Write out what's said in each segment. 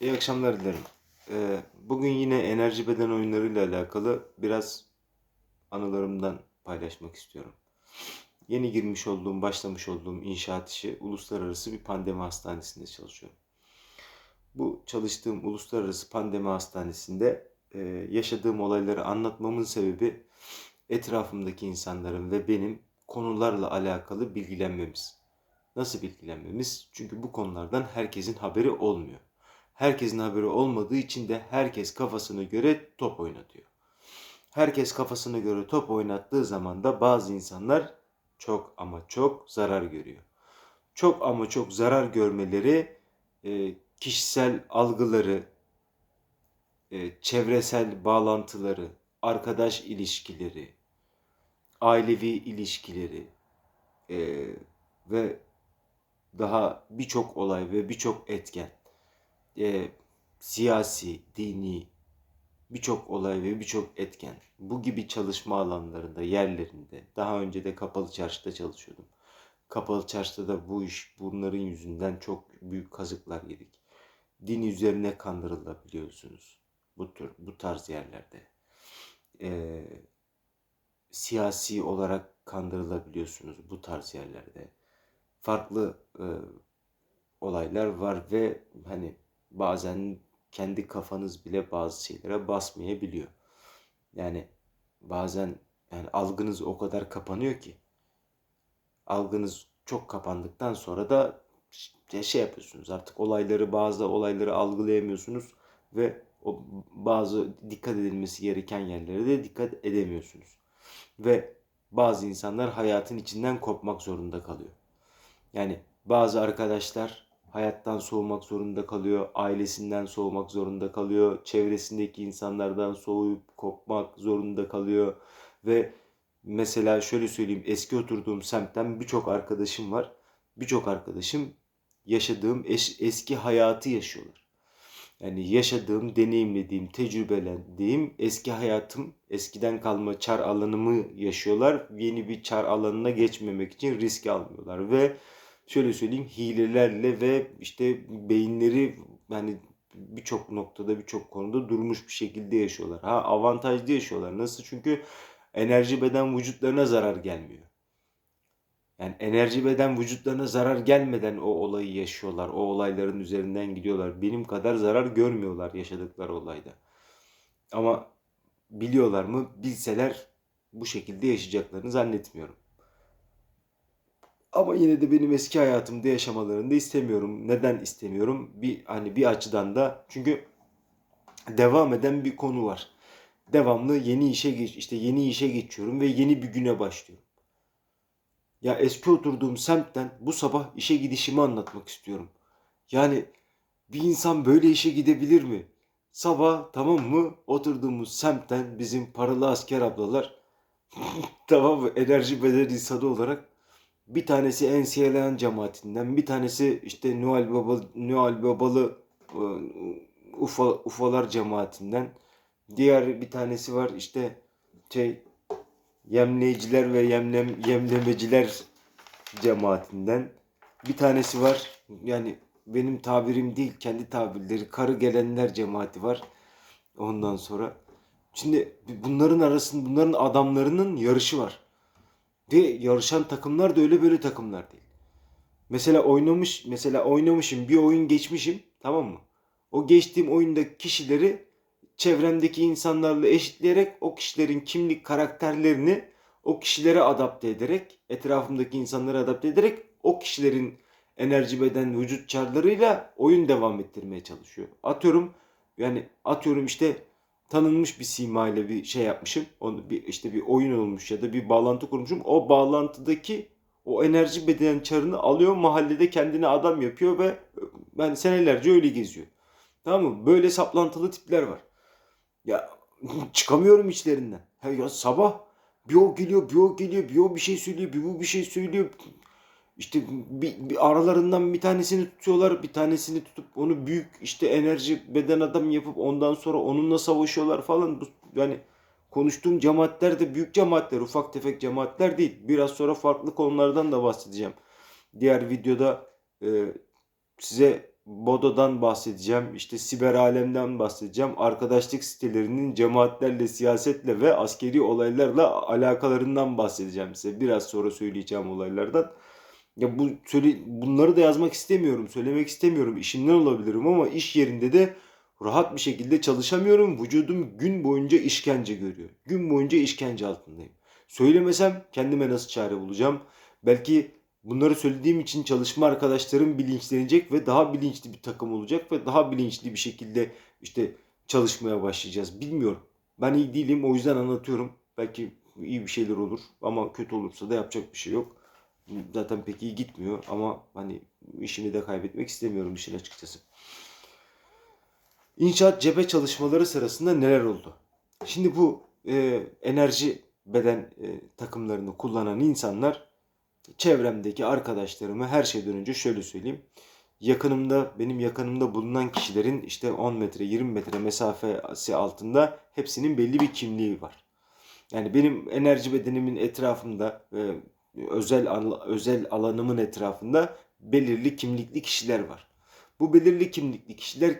İyi akşamlar dilerim. Ee, bugün yine enerji beden oyunlarıyla alakalı biraz anılarımdan paylaşmak istiyorum. Yeni girmiş olduğum, başlamış olduğum inşaat işi uluslararası bir pandemi hastanesinde çalışıyorum. Bu çalıştığım uluslararası pandemi hastanesinde e, yaşadığım olayları anlatmamın sebebi etrafımdaki insanların ve benim konularla alakalı bilgilenmemiz. Nasıl bilgilenmemiz? Çünkü bu konulardan herkesin haberi olmuyor. Herkesin haberi olmadığı için de herkes kafasına göre top oynatıyor. Herkes kafasına göre top oynattığı zaman da bazı insanlar çok ama çok zarar görüyor. Çok ama çok zarar görmeleri e, kişisel algıları, e, çevresel bağlantıları, arkadaş ilişkileri, ailevi ilişkileri e, ve daha birçok olay ve birçok etken e, siyasi, dini birçok olay ve birçok etken bu gibi çalışma alanlarında, yerlerinde daha önce de kapalı çarşıda çalışıyordum. Kapalı çarşıda da bu iş bunların yüzünden çok büyük kazıklar yedik. Din üzerine kandırılabiliyorsunuz bu tür bu tarz yerlerde. E, siyasi olarak kandırılabiliyorsunuz bu tarz yerlerde. Farklı e, olaylar var ve hani bazen kendi kafanız bile bazı şeylere basmayabiliyor. Yani bazen yani algınız o kadar kapanıyor ki algınız çok kapandıktan sonra da şey yapıyorsunuz artık olayları bazı olayları algılayamıyorsunuz ve o bazı dikkat edilmesi gereken yerlere de dikkat edemiyorsunuz. Ve bazı insanlar hayatın içinden kopmak zorunda kalıyor. Yani bazı arkadaşlar hayattan soğumak zorunda kalıyor, ailesinden soğumak zorunda kalıyor, çevresindeki insanlardan soğuyup kopmak zorunda kalıyor ve mesela şöyle söyleyeyim eski oturduğum semtten birçok arkadaşım var. Birçok arkadaşım yaşadığım es- eski hayatı yaşıyorlar. Yani yaşadığım, deneyimlediğim, tecrübelendiğim eski hayatım, eskiden kalma çar alanımı yaşıyorlar. Yeni bir çar alanına geçmemek için risk almıyorlar ve şöyle söyleyeyim hilelerle ve işte beyinleri yani birçok noktada birçok konuda durmuş bir şekilde yaşıyorlar. Ha avantajlı yaşıyorlar. Nasıl? Çünkü enerji beden vücutlarına zarar gelmiyor. Yani enerji beden vücutlarına zarar gelmeden o olayı yaşıyorlar. O olayların üzerinden gidiyorlar. Benim kadar zarar görmüyorlar yaşadıkları olayda. Ama biliyorlar mı? Bilseler bu şekilde yaşayacaklarını zannetmiyorum. Ama yine de benim eski hayatımda yaşamalarını da istemiyorum. Neden istemiyorum? Bir hani bir açıdan da çünkü devam eden bir konu var. Devamlı yeni işe geç işte yeni işe geçiyorum ve yeni bir güne başlıyorum. Ya eski oturduğum semtten bu sabah işe gidişimi anlatmak istiyorum. Yani bir insan böyle işe gidebilir mi? Sabah tamam mı oturduğumuz semtten bizim paralı asker ablalar tamam mı enerji beden insanı olarak bir tanesi Ensiyeleyen cemaatinden, bir tanesi işte Noel Baba Noel Babalı e, Ufa Ufalar cemaatinden. Diğer bir tanesi var işte şey Yemleyiciler ve yemlem yemlemeciler cemaatinden. Bir tanesi var yani benim tabirim değil kendi tabirleri karı gelenler cemaati var. Ondan sonra şimdi bunların arasında bunların adamlarının yarışı var. Ve yarışan takımlar da öyle böyle takımlar değil. Mesela oynamış, mesela oynamışım, bir oyun geçmişim, tamam mı? O geçtiğim oyundaki kişileri çevremdeki insanlarla eşitleyerek o kişilerin kimlik karakterlerini o kişilere adapte ederek, etrafımdaki insanlara adapte ederek o kişilerin enerji beden vücut çarlarıyla oyun devam ettirmeye çalışıyor. Atıyorum yani atıyorum işte tanınmış bir sima ile bir şey yapmışım. Onu bir işte bir oyun olmuş ya da bir bağlantı kurmuşum. O bağlantıdaki o enerji beden çarını alıyor mahallede kendine adam yapıyor ve yani senelerce öyle geziyor. Tamam mı? Böyle saplantılı tipler var. Ya çıkamıyorum içlerinden. Ya, ya sabah bir o geliyor, bir o geliyor, bir o bir şey söylüyor, bir bu bir şey söylüyor. İşte bir, bir aralarından bir tanesini tutuyorlar, bir tanesini tutup onu büyük işte enerji beden adam yapıp ondan sonra onunla savaşıyorlar falan. Bu, yani konuştuğum cemaatler de büyük cemaatler, ufak tefek cemaatler değil. Biraz sonra farklı konulardan da bahsedeceğim. Diğer videoda e, size Bodo'dan bahsedeceğim. işte siber alemden bahsedeceğim. Arkadaşlık sitelerinin cemaatlerle, siyasetle ve askeri olaylarla alakalarından bahsedeceğim size. Biraz sonra söyleyeceğim olaylardan. Ya bu söyle bunları da yazmak istemiyorum, söylemek istemiyorum. İşimden olabilirim ama iş yerinde de rahat bir şekilde çalışamıyorum. Vücudum gün boyunca işkence görüyor. Gün boyunca işkence altındayım. Söylemesem kendime nasıl çare bulacağım? Belki bunları söylediğim için çalışma arkadaşlarım bilinçlenecek ve daha bilinçli bir takım olacak ve daha bilinçli bir şekilde işte çalışmaya başlayacağız. Bilmiyorum. Ben iyi değilim o yüzden anlatıyorum. Belki iyi bir şeyler olur ama kötü olursa da yapacak bir şey yok. Zaten pek iyi gitmiyor ama hani işimi de kaybetmek istemiyorum işin açıkçası. İnşaat cephe çalışmaları sırasında neler oldu? Şimdi bu e, enerji beden e, takımlarını kullanan insanlar çevremdeki arkadaşlarımı her şeyden önce şöyle söyleyeyim. Yakınımda benim yakınımda bulunan kişilerin işte 10 metre 20 metre mesafesi altında hepsinin belli bir kimliği var. Yani benim enerji bedenimin etrafında e, özel özel alanımın etrafında belirli kimlikli kişiler var. Bu belirli kimlikli kişiler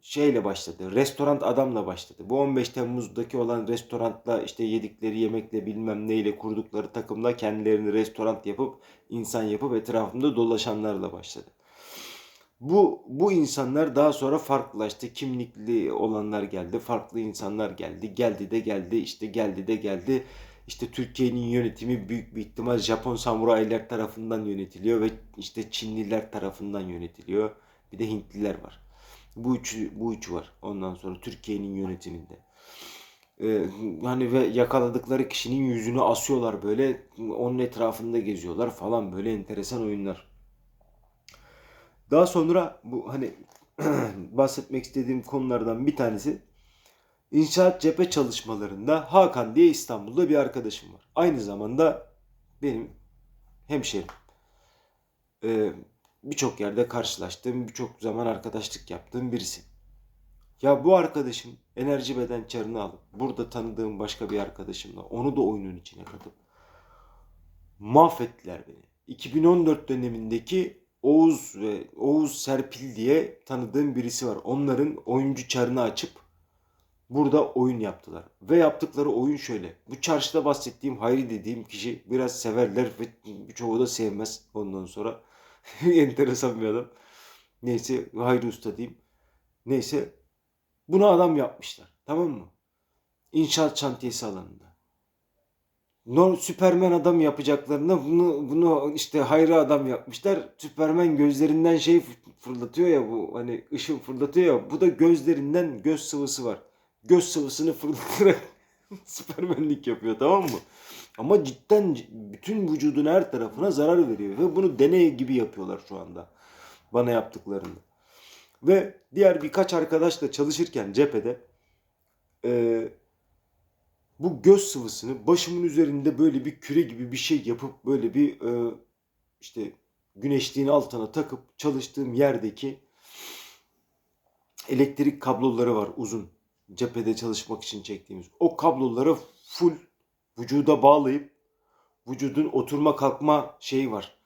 şeyle başladı. Restoran adamla başladı. Bu 15 Temmuz'daki olan restorantla işte yedikleri yemekle bilmem neyle kurdukları takımla kendilerini restoran yapıp insan yapıp etrafında dolaşanlarla başladı. Bu bu insanlar daha sonra farklılaştı. Kimlikli olanlar geldi, farklı insanlar geldi. Geldi de geldi, işte geldi de geldi. İşte Türkiye'nin yönetimi büyük bir ihtimal Japon samuraylar tarafından yönetiliyor ve işte Çinliler tarafından yönetiliyor. Bir de Hintliler var. Bu üçü, bu üçü var. Ondan sonra Türkiye'nin yönetiminde. Ee, hani ve yakaladıkları kişinin yüzünü asıyorlar böyle. Onun etrafında geziyorlar falan böyle enteresan oyunlar. Daha sonra bu hani bahsetmek istediğim konulardan bir tanesi İnşaat cephe çalışmalarında Hakan diye İstanbul'da bir arkadaşım var. Aynı zamanda benim hemşerim. Ee, birçok yerde karşılaştığım, birçok zaman arkadaşlık yaptığım birisi. Ya bu arkadaşım enerji beden çarını alıp burada tanıdığım başka bir arkadaşımla onu da oyunun içine katıp mahvettiler beni. 2014 dönemindeki Oğuz ve Oğuz Serpil diye tanıdığım birisi var. Onların oyuncu çarını açıp burada oyun yaptılar. Ve yaptıkları oyun şöyle. Bu çarşıda bahsettiğim Hayri dediğim kişi biraz severler ve birçoğu da sevmez ondan sonra. Enteresan bir adam. Neyse Hayri Usta diyeyim. Neyse bunu adam yapmışlar. Tamam mı? İnşaat şantiyesi alanında. Süpermen adam yapacaklarına bunu bunu işte Hayri adam yapmışlar. Süpermen gözlerinden şey fırlatıyor ya bu hani ışın fırlatıyor ya. Bu da gözlerinden göz sıvısı var. Göz sıvısını fırlatarak süpermenlik yapıyor tamam mı? Ama cidden bütün vücudun her tarafına zarar veriyor. Ve bunu deney gibi yapıyorlar şu anda. Bana yaptıklarını. Ve diğer birkaç arkadaşla çalışırken cephede e, bu göz sıvısını başımın üzerinde böyle bir küre gibi bir şey yapıp böyle bir e, işte güneşliğin altına takıp çalıştığım yerdeki elektrik kabloları var uzun cephede çalışmak için çektiğimiz. O kabloları full vücuda bağlayıp vücudun oturma kalkma şeyi var.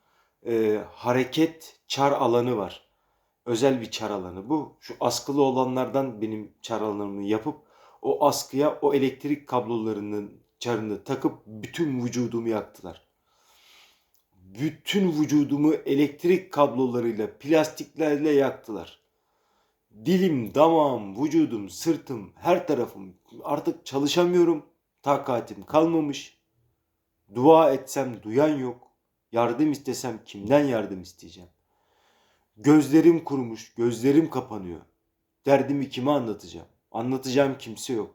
Ee, hareket çar alanı var. Özel bir çar alanı. Bu şu askılı olanlardan benim çar alanımı yapıp o askıya o elektrik kablolarının çarını takıp bütün vücudumu yaktılar. Bütün vücudumu elektrik kablolarıyla, plastiklerle yaktılar. Dilim, damağım, vücudum, sırtım, her tarafım artık çalışamıyorum. Takatim kalmamış. Dua etsem duyan yok. Yardım istesem kimden yardım isteyeceğim? Gözlerim kurumuş, gözlerim kapanıyor. Derdimi kime anlatacağım? Anlatacağım kimse yok.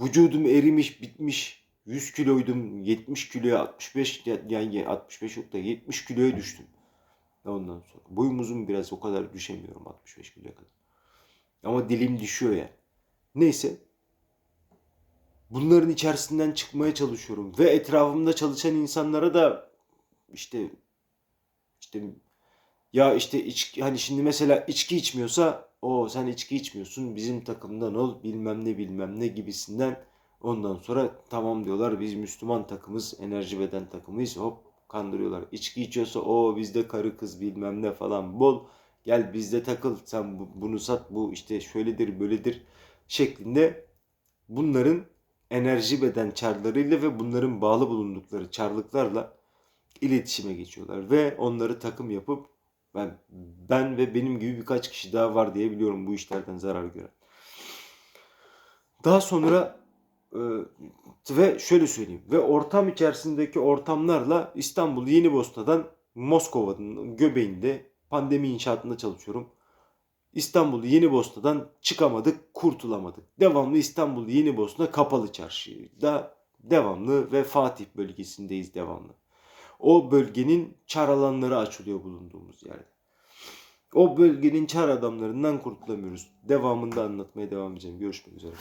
Vücudum erimiş, bitmiş. 100 kiloydum, 70 kiloya 65 yani 65 yok da 70 kiloya düştüm. Ondan sonra boyum uzun biraz o kadar düşemiyorum 65 kiloya kadar. Ama dilim düşüyor yani. Neyse bunların içerisinden çıkmaya çalışıyorum ve etrafımda çalışan insanlara da işte işte ya işte içki hani şimdi mesela içki içmiyorsa o sen içki içmiyorsun bizim takımdan ol bilmem ne bilmem ne gibisinden ondan sonra tamam diyorlar biz Müslüman takımız enerji beden takımıyız hop kandırıyorlar. İçki içiyorsa o bizde karı kız bilmem ne falan bol Gel bizde takıl sen bu- bunu sat bu işte şöyledir böyledir şeklinde bunların enerji beden çarlarıyla ve bunların bağlı bulundukları çarlıklarla iletişime geçiyorlar ve onları takım yapıp ben ben ve benim gibi birkaç kişi daha var diye biliyorum bu işlerden zarar gören. Daha sonra ve şöyle söyleyeyim ve ortam içerisindeki ortamlarla İstanbul Yenibosna'dan Moskova'nın göbeğinde pandemi inşaatında çalışıyorum. İstanbul Yenibosna'dan çıkamadık, kurtulamadık. Devamlı İstanbul Yenibosna kapalı çarşıda devamlı ve Fatih bölgesindeyiz devamlı. O bölgenin çar alanları açılıyor bulunduğumuz yerde. O bölgenin çar adamlarından kurtulamıyoruz. Devamında anlatmaya devam edeceğim. Görüşmek üzere.